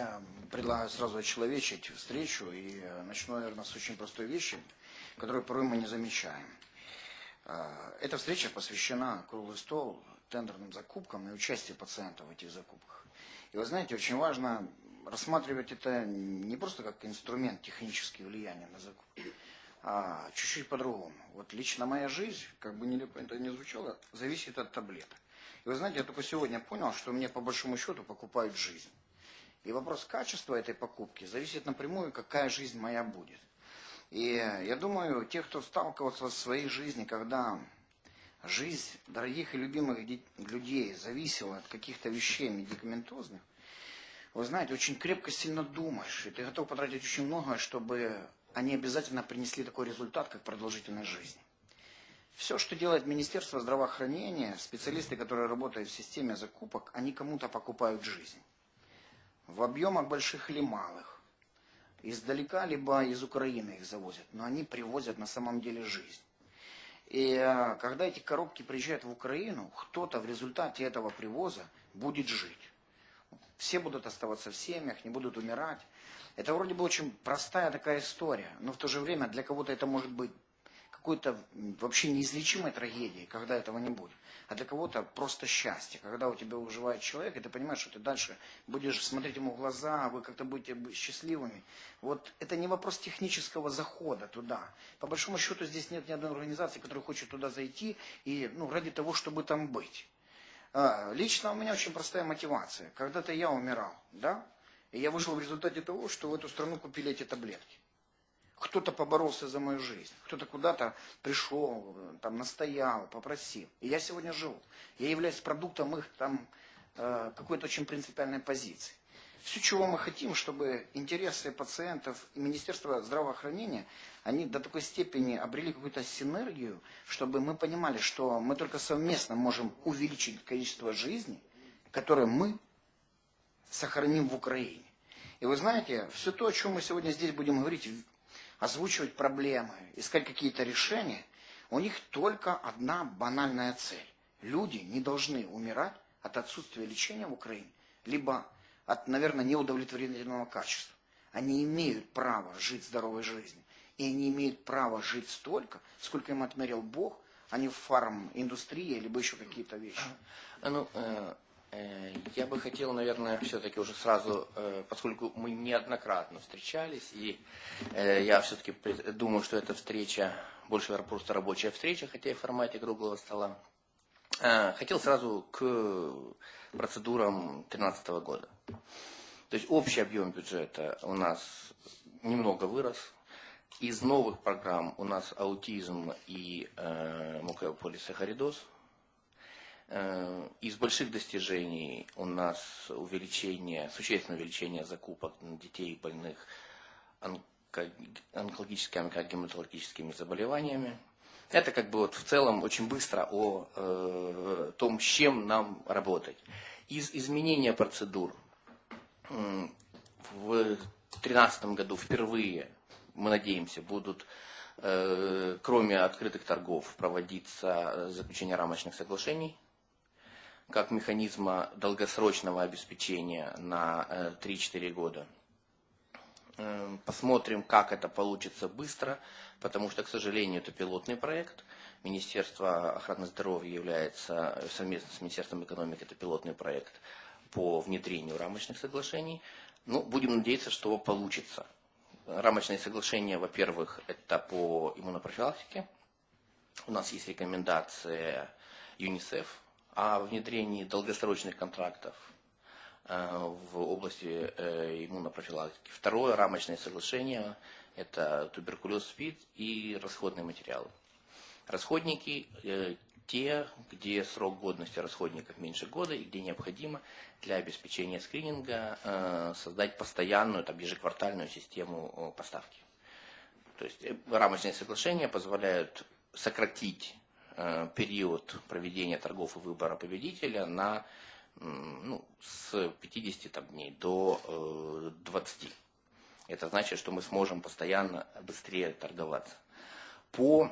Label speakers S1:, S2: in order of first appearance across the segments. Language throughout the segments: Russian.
S1: Я предлагаю сразу очеловечить встречу и э, начну, наверное, с очень простой вещи, которую порой мы не замечаем. Э, Эта встреча посвящена круглый стол тендерным закупкам и участию пациентов в этих закупках. И вы знаете, очень важно рассматривать это не просто как инструмент технического влияния на закупки, а чуть-чуть по-другому. Вот лично моя жизнь, как бы нелепо это не звучало, зависит от таблеток. И вы знаете, я только сегодня понял, что мне по большому счету покупают жизнь. И вопрос качества этой покупки зависит напрямую, какая жизнь моя будет. И я думаю, те, кто сталкивался со своей жизнью, когда жизнь дорогих и любимых де- людей зависела от каких-то вещей медикаментозных, вы знаете, очень крепко, сильно думаешь, и ты готов потратить очень многое, чтобы они обязательно принесли такой результат, как продолжительность жизни. Все, что делает Министерство здравоохранения, специалисты, которые работают в системе закупок, они кому-то покупают жизнь. В объемах больших или малых. Издалека, либо из Украины их завозят. Но они привозят на самом деле жизнь. И э, когда эти коробки приезжают в Украину, кто-то в результате этого привоза будет жить. Все будут оставаться в семьях, не будут умирать. Это вроде бы очень простая такая история, но в то же время для кого-то это может быть какой-то вообще неизлечимой трагедией, когда этого не будет. А для кого-то просто счастье, когда у тебя выживает человек, и ты понимаешь, что ты дальше будешь смотреть ему в глаза, вы как-то будете счастливыми. Вот это не вопрос технического захода туда. По большому счету здесь нет ни одной организации, которая хочет туда зайти и ну, ради того, чтобы там быть. А, Лично у меня очень простая мотивация. Когда-то я умирал, да? И я вышел в результате того, что в эту страну купили эти таблетки. Кто-то поборолся за мою жизнь, кто-то куда-то пришел, там настоял, попросил. И я сегодня живу. Я являюсь продуктом их там э, какой-то очень принципиальной позиции. Все, чего мы хотим, чтобы интересы пациентов и Министерства здравоохранения, они до такой степени обрели какую-то синергию, чтобы мы понимали, что мы только совместно можем увеличить количество жизней, которые мы сохраним в Украине. И вы знаете, все то, о чем мы сегодня здесь будем говорить, озвучивать проблемы, искать какие-то решения, у них только одна банальная цель. Люди не должны умирать от отсутствия лечения в Украине, либо от, наверное, неудовлетворительного качества. Они имеют право жить здоровой жизнью. И они имеют право жить столько, сколько им отмерил Бог, а не в фарм-индустрии, либо еще какие-то вещи.
S2: Ну, э, э, я бы хотел, наверное, все-таки уже сразу, э, поскольку мы неоднократно встречались, и э, я все-таки думаю, что эта встреча больше просто рабочая встреча, хотя и в формате круглого стола, э, хотел сразу к процедурам 2013 года. То есть общий объем бюджета у нас немного вырос. Из новых программ у нас аутизм и э, мукополисахаридоз. Э, Из больших достижений у нас увеличение, существенное увеличение закупок детей, больных онко- онкологическими, онкогематологическими заболеваниями. Это как бы вот в целом очень быстро о э, том, с чем нам работать. Из изменения процедур в 2013 году впервые, мы надеемся, будут, э, кроме открытых торгов, проводиться э, заключение рамочных соглашений как механизма долгосрочного обеспечения на э, 3-4 года. Э, Посмотрим, как это получится быстро, потому что, к сожалению, это пилотный проект. Министерство охраны здоровья является э, совместно с Министерством экономики, это пилотный проект по внедрению рамочных соглашений. Ну, будем надеяться, что получится. Рамочные соглашения, во-первых, это по иммунопрофилактике. У нас есть рекомендация ЮНИСЕФ о внедрении долгосрочных контрактов э, в области э, иммунопрофилактики. Второе рамочное соглашение – это туберкулез, СПИД и расходные материалы. Расходники э, те, где срок годности расходников меньше года и где необходимо для обеспечения скрининга создать постоянную, там, ежеквартальную систему поставки. То есть рамочные соглашения позволяют сократить период проведения торгов и выбора победителя на ну, с 50 там, дней до э, 20. Это значит, что мы сможем постоянно быстрее торговаться. По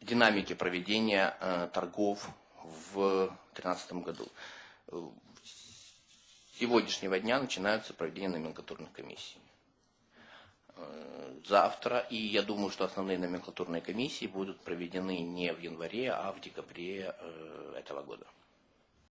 S2: динамике проведения э, торгов в 2013 году. Э, сегодняшнего дня начинаются проведение номенклатурных комиссий. Завтра, и я думаю, что основные номенклатурные комиссии будут проведены не в январе, а в декабре э, этого года.